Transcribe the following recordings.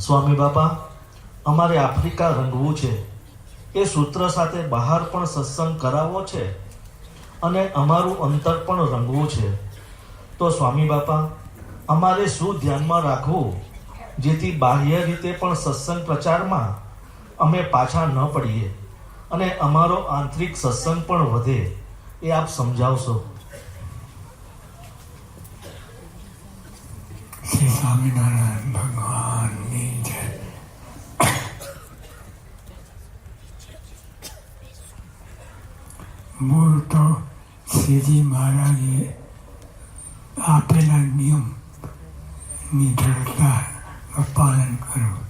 સ્વામી બાપા, અમારે આફ્રિકા રંગવું છે. એ સૂત્ર સાથે બહાર પણ સત્સંગ કરાવવો છે અને અમારું અંતર પણ રંગવું છે. તો સ્વામી બાપા, અમારે શું ધ્યાનમાં રાખવું? જેથી બાહ્ય રીતે પણ સત્સંગ પ્રચારમાં અમે પાછા ન પડીએ અને અમારો આંતરિક સત્સંગ પણ વધે, એ આપ સમજાવશો શ્રી સ્વામિનારાયણ ભગવાનની જય. મૂળ તો શ્રીજી મહારાજે આપેલા નિયમની દ્રઢતાનું પાલન કરવું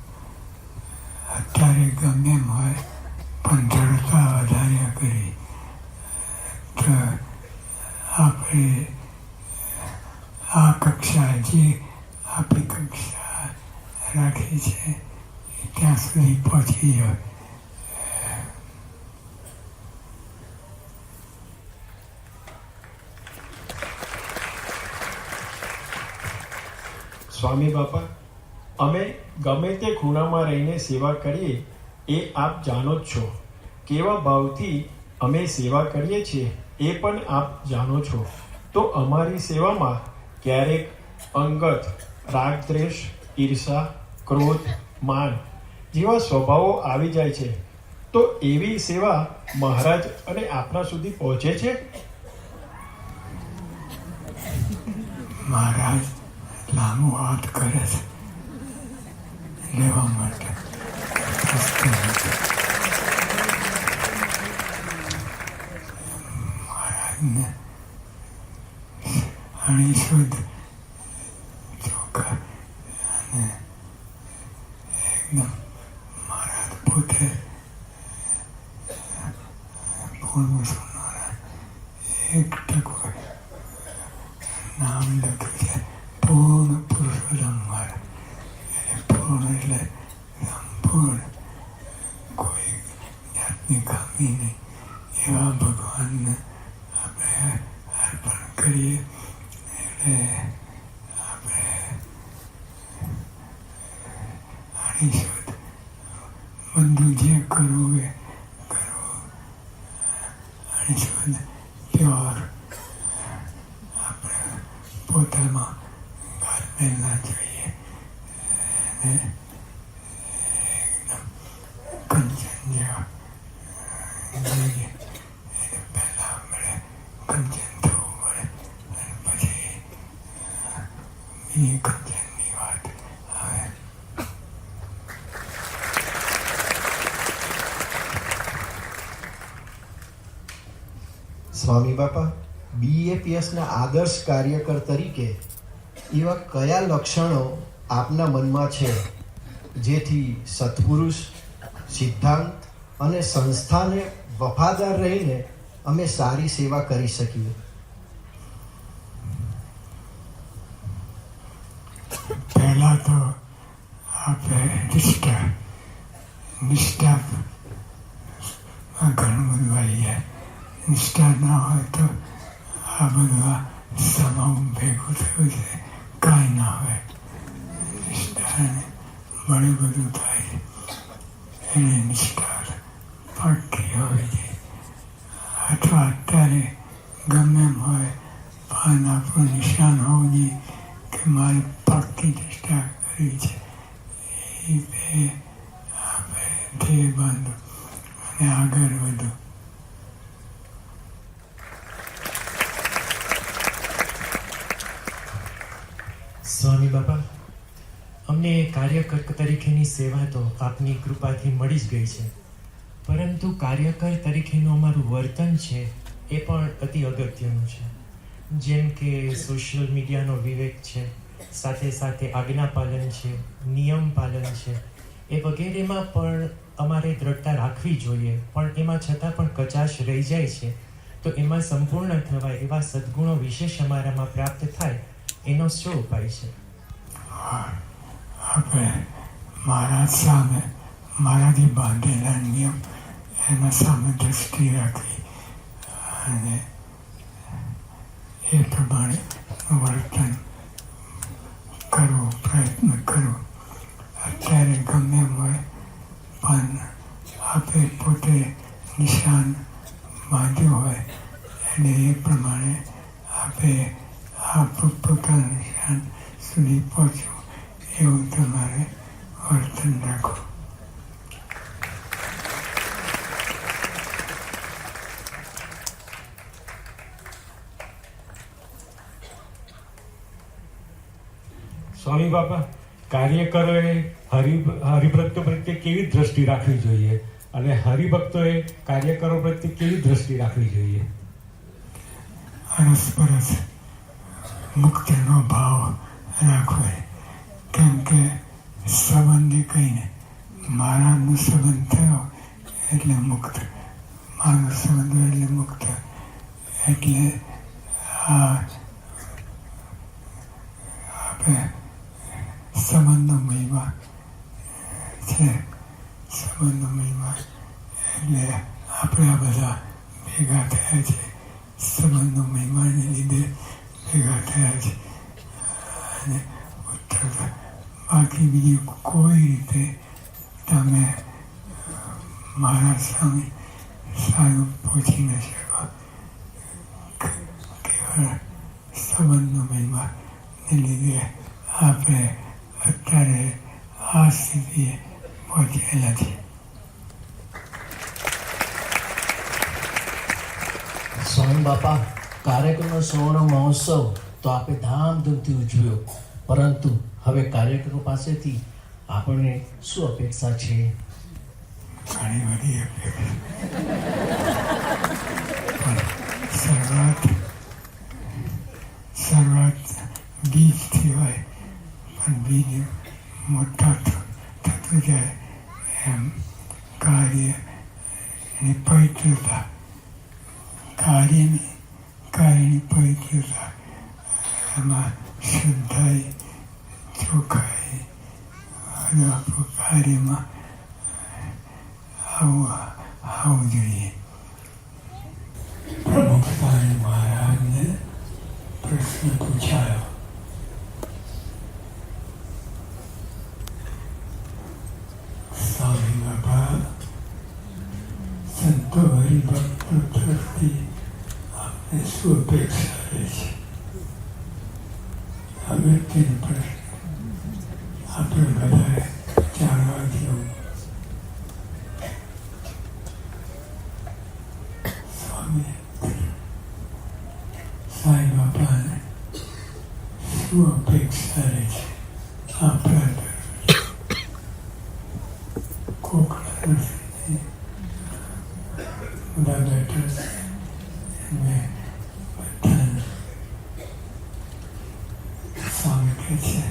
અત્યારે ગમે એમ હોય, પણ દ્રઢતા વધાર્યા કરી. તો આપણે આ કક્ષા જે આપણી કક્ષા રાખી છે. ત્યાં સુધી પહોંચી જાય સ્વામી બાપા, અમે ગમે તે ખૂણામાં રહીને સેવા કરીએ, એ આપ જાણો જ છો. કેવા ભાવથી અમે સેવા કરીએ છીએ, એ પણ આપ જાણો છો. તો અમારી સેવામાં ક્યારેક અંગત રાગ દ્વેષ ઈર્ષા, ક્રોધ, માન જેવા સ્વભાવો આવી જાય છે. તો એવી સેવા મહારાજ અને આપણા સુધી પહોંચે છે? મહારાજ, લાંબુ હાથ કરે છે. લેવા માટે. મહારાજને અણી શુદ્ધ ચોખ્ખા અને એકદમ મહારાજ પોતે પૂર્ણ સુનારા એક ટકો નામ લખ્યું છે પૂર્ણ પુરુષોત્તમ માર્ગ એટલે પૂર્ણ એટલે સંપૂર્ણ કોઈ જાતની ખામી એવા ભગવાનને આપણે અર્પણ કરીએ. એટલે આપણે આની શોધ બધું જે કરવું એ કરવું આની શુદ્ધ પ્યોર આપણે પોતામાં ગાલમેલ ના જોઈએ અને એકદમ કંચન જેવા જોઈએ એને પહેલાં આપણે કંચન થવું પડે અને પછી વાત આવે સ્વામી બાપા બીએપીએસના આદર્શ કાર્યકર તરીકે એવા કયા લક્ષણો આપના મનમાં છે? જેથી સત્પુરુષ, સિદ્ધાંત અને સંસ્થાને વફાદાર રહીને અમે સારી સેવા કરી શકીએ. પહેલાં તો આપણે નિષ્ઠા નિષ્ઠા ઘણું બધું આવી જાય નિષ્ઠા ના હોય તો આ બધું આ સમાવું ભેગું થયું છે કાંઈ ના હોય નિષ્ઠાને ઘણું બધું થાય એને નિષ્ઠા પાકી હોવી જોઈએ અથવા અત્યારે ગમે એમ હોય પણ આપણું નિશાન હોવું જોઈએ કે મારે નિષ્ઠા કરવી છે એ બે આપણે ધ્યેય બાંધો અને આગળ વધો સ્વામી બાપા, અમને કાર્યકર તરીકેની સેવા તો આપની કૃપાથી મળી જ ગઈ છે. પરંતુ કાર્યકર તરીકેનું અમારું વર્તન છે એ પણ અતિ અગત્યનું છે. જેમ કે સોશિયલ મીડિયાનો વિવેક છે સાથે સાથે આજ્ઞા પાલન છે, નિયમ પાલન છે. એ વગેરેમાં પણ અમારે દ્રઢતા રાખવી જોઈએ. પણ એમાં છતાં પણ કચાશ રહી જાય છે. તો એમાં સંપૂર્ણ થવાય એવા સદગુણો વિશેષ અમારામાં પ્રાપ્ત થાય એનો શું ઉપાય છે? આપણે મારા સામે મારાથી બાંધેલા નિયમ એના સામે દ્રષ્ટિ રાખવી અને એ પ્રમાણે વર્તન કરવું પ્રયત્ન કરવો અત્યારે ગમે હોય, પણ આપે પોતે નિશાન બાંધ્યું હોય અને એ પ્રમાણે આપે આ પોતાના નિશાન સુધી પહોંચવું એવું તમારે વર્તન રાખવું. સ્વામી બાપા કાર્યકરોએ હરિ, હરિભક્તો પ્રત્યે કેવી દ્રષ્ટિ રાખવી જોઈએ? અને હરિભક્તોએ કાર્યકરો પ્રત્યે કેવી દ્રષ્ટિ રાખવી જોઈએ? અરસપરસ મુક્તિનો ભાવ રાખવો. કેમ કે સંબંધી કહીને મારાનો સંબંધ થયો એટલે મુક્ત. મારો સંબંધ એટલે મુક્ત. એટલે આ આપણે સંબંધનો મહિમા છે સંબંધનો મહિમા એટલે આપણે આ બધા ભેગા થયા છે સંબંધનો મહિમાને લીધે ભેગા થયા છે અને ઉત્તર બાકી બીજી કોઈ રીતે તમે મારા સામે સારું પહોંચી ન શકો કેવળ સંબંધનો મહિમા ને લીધે આપણે અત્યારે આ સ્થિતિએ પહોંચેલા છીએ સ્વામી બાપા કાર્યક્રમનો સુવર્ણ મહોત્સવ તો આપણે ધામધૂમથી ઉજવ્યો. પરંતુ હવે કાર્યક્રમ પાસેથી આપણને શું અપેક્ષા છે? ઘણી બધી અપેક્ષા. શરૂઆત શરૂઆત બીજથી હોય. に持ったと時で、えー、代わりにポイツーだ代わりに代わりにポイツーだまあ春代長海あるいは帰りま青は青樹木材は સાંઈ બાપાને શું અપેક્ષા રહે છે આપણા તરફથી કોકણા નથી બધા બેઠા છે એમને બધાને સ્વામી કહે છે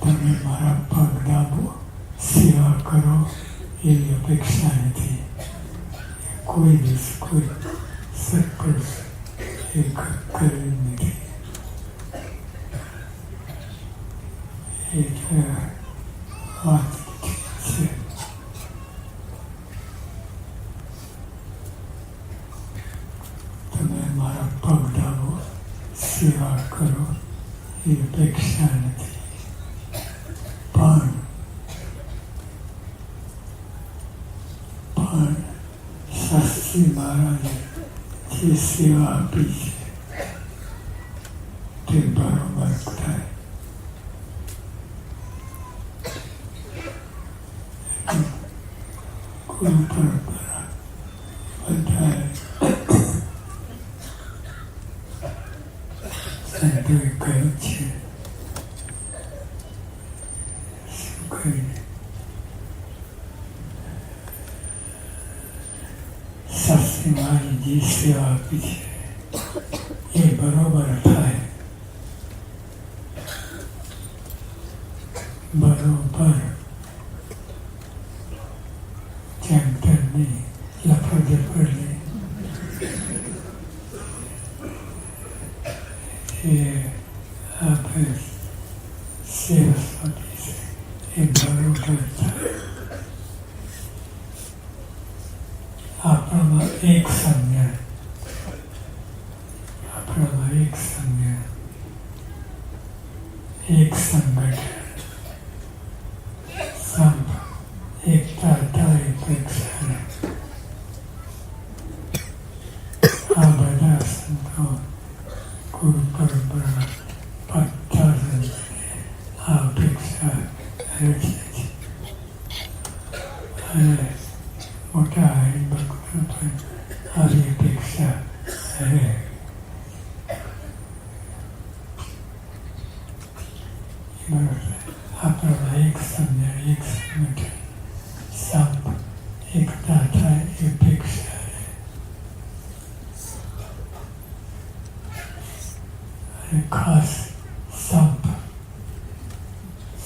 તમે મારા પગ દાબો સેવા કરો એવી અપેક્ષા નથી કોઈ દિવસ કોઈ સત્પુરુષ એ કર્યું નથી એટલે વાત છે તમે મારા પગ દાબો સેવા કરો એ અપેક્ષા નથી પણ પણ શાસ્ત્રી મહારાજે જે સેવા આપી છે તે બરોબર થાય ગુરુ પરંપરા મારી જે સેવા આપી છે એ બરોબર થાય બરોબર જેમ તેમ નહીં લફડ ઝપડ નહીં એ આપણે સેવા આપી છે એ બરોબર થાય આપણામાં એક સંજ્ઞા આપણામાં એક સંજ્ઞા એક સંગઠન સંપ એકતા થાય પ્રેક્ષણ આ બધા સંતો ગુરુ પરંપરા અને ખાસ સંપ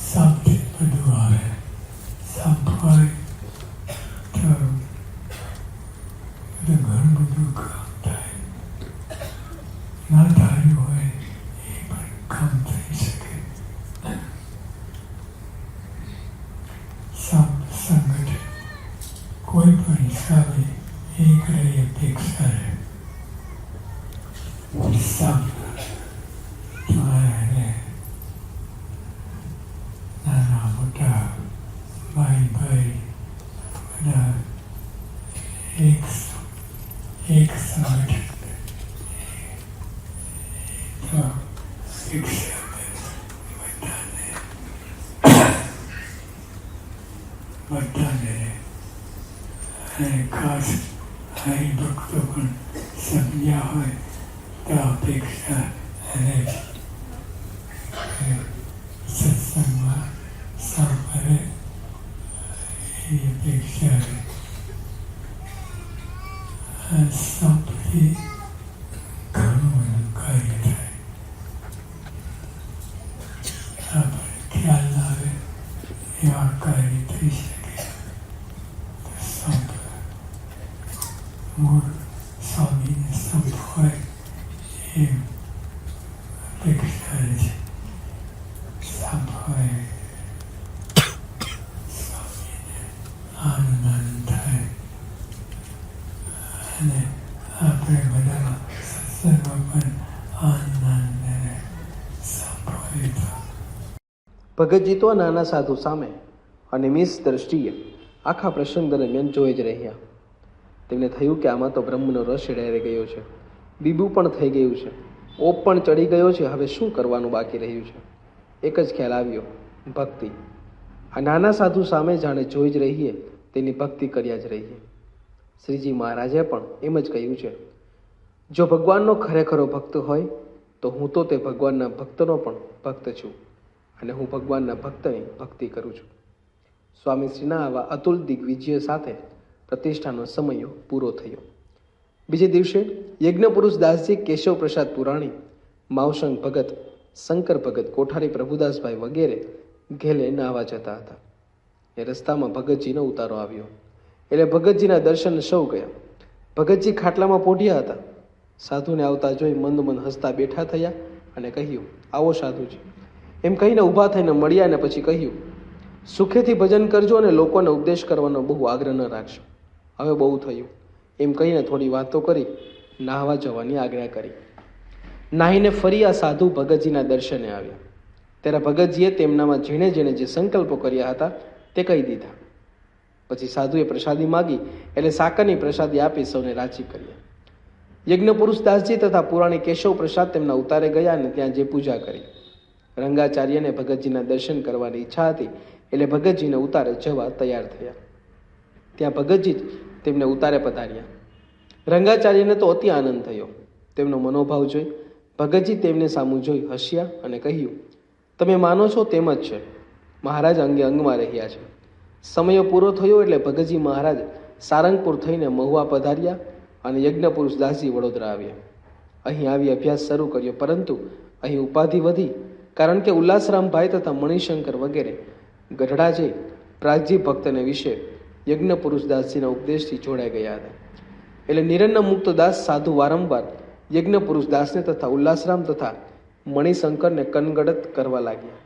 સંપથી બધું આવે સંપ હોય તો બધું ઘણું બધું કામ થાય ના ધાર્યું હોય એ પણ કામ થઈ શકે સંપ સંગઠન કોઈ પણ હિસાબે એક રહે અપેક્ષા રહે સંપ બધાને અને ખાસ હરિભક્તો પણ સમજ્યા હોય તો અપેક્ષા છે. સત્સંગમાં સાંભળે એ અપેક્ષા આ ઘણું કાર્ય થાય. આપણે ખ્યાલ આવે એવા કાર્ય થઈ શકે તો સંપ મૂળ સ્વામીને સંપ હોય એ અપેક્ષા છે સંપ હોય સ્વામીને આનંદ આનંદ થાય અને આપણે બધા સત્સંગમાં પણ આનંદ આનંદ હોય ભગતજી તો નાના સાધુ સામે અને મિસ દ્રષ્ટિએ આખા પ્રસંગ દરમિયાન જોઈ જ રહ્યા. તેમને થયું કે આમાં તો બ્રહ્મનો રસ ડેરી ગયો છે. બીબું પણ થઈ ગયું છે. ઓપ પણ ચડી ગયો છે. હવે શું કરવાનું બાકી રહ્યું છે? એક જ ખ્યાલ આવ્યો. ભક્તિ. આ નાના સાધુ સામે જાણે જોઈ જ રહીએ, તેની ભક્તિ કર્યા જ રહીએ. શ્રીજી મહારાજે પણ એમ જ કહ્યું છે. જો ભગવાનનો ખરેખરો ભક્ત હોય, તો હું તો તે ભગવાનના ભક્તનો પણ ભક્ત છું અને હું ભગવાનના ભક્તની ભક્તિ કરું છું. સ્વામીશ્રીના આવા અતુલ દિગ્વિજય સાથે પ્રતિષ્ઠાનો સમય પૂરો થયો. બીજે દિવસે યજ્ઞપુરુષ દાસજી કેશવ પ્રસાદ પુરાણી, માવસંગ ભગત, શંકર ભગત, કોઠારી પ્રભુદાસભાઈ વગેરે ઘેલે નાહવા જતા હતા. એ રસ્તામાં ભગતજીનો ઉતારો આવ્યો. એટલે ભગતજીના દર્શન સૌ ગયા. ભગતજી ખાટલામાં પોઢ્યા હતા. સાધુને આવતા જોઈ મંદ મંદ હસતા બેઠા થયા અને કહ્યું, આવો સાધુજી. એમ કહીને ઊભા થઈને મળ્યા અને પછી કહ્યું, સુખેથી ભજન કરજો અને લોકોને ઉપદેશ કરવાનો બહુ આગ્રહ ન રાખશો. હવે બહુ થયું. એમ કહીને થોડી વાતો કરી, નાહવા જવાની આજ્ઞા કરી. નાહીને ફરી આ સાધુ ભગતજીના દર્શને આવ્યા. ત્યારે ભગતજીએ તેમનામાં જેણે જેણે જે સંકલ્પો કર્યા હતા, તે કહી દીધા. પછી સાધુએ પ્રસાદી માગી, એટલે સાકરની પ્રસાદી આપી સૌને રાજી કર્યા. યજ્ઞ પુરુષ દાસજી તથા પુરાણી કેશવ પ્રસાદ તેમના ઉતારે ગયા અને ત્યાં જે પૂજા કરી. રંગાચાર્યને ભગતજીના દર્શન કરવાની ઈચ્છા હતી, એટલે ભગતજીને ઉતારે જવા તૈયાર થયા. ત્યાં ભગતજી તેમને ઉતારે પતાર્યા રંગાચાર્યને તો અતિ આનંદ થયો. તેમનો મનોભાવ જોઈ ભગતજી તેમને સામું જોઈ હસ્યા અને કહ્યું, તમે માનો છો તેમ જ છે. મહારાજ અંગે અંગમાં રહ્યા છે. સમય પૂરો થયો એટલે ભગતજી મહારાજ સારંગપુર થઈને મહુવા પધાર્યા અને યજ્ઞ પુરુષ દાસજી વડોદરા આવ્યા. અહીં આવી અભ્યાસ શરૂ કર્યો, પરંતુ અહીં ઉપાધિ વધી કારણ કે ઉલ્લાસરામભાઈ તથા મણિશંકર વગેરે ગઢડા જઈ પ્રાગજી ભક્તને વિશે યજ્ઞ પુરુષ દાસજીના ઉપદેશથી જોડાઈ ગયા હતા. એટલે નિરન્ન મુક્ત દાસ સાધુ વારંવાર યજ્ઞ પુરુષ દાસને તથા ઉલ્લાસરામ તથા મણિશંકરને કનગડત કરવા લાગ્યા.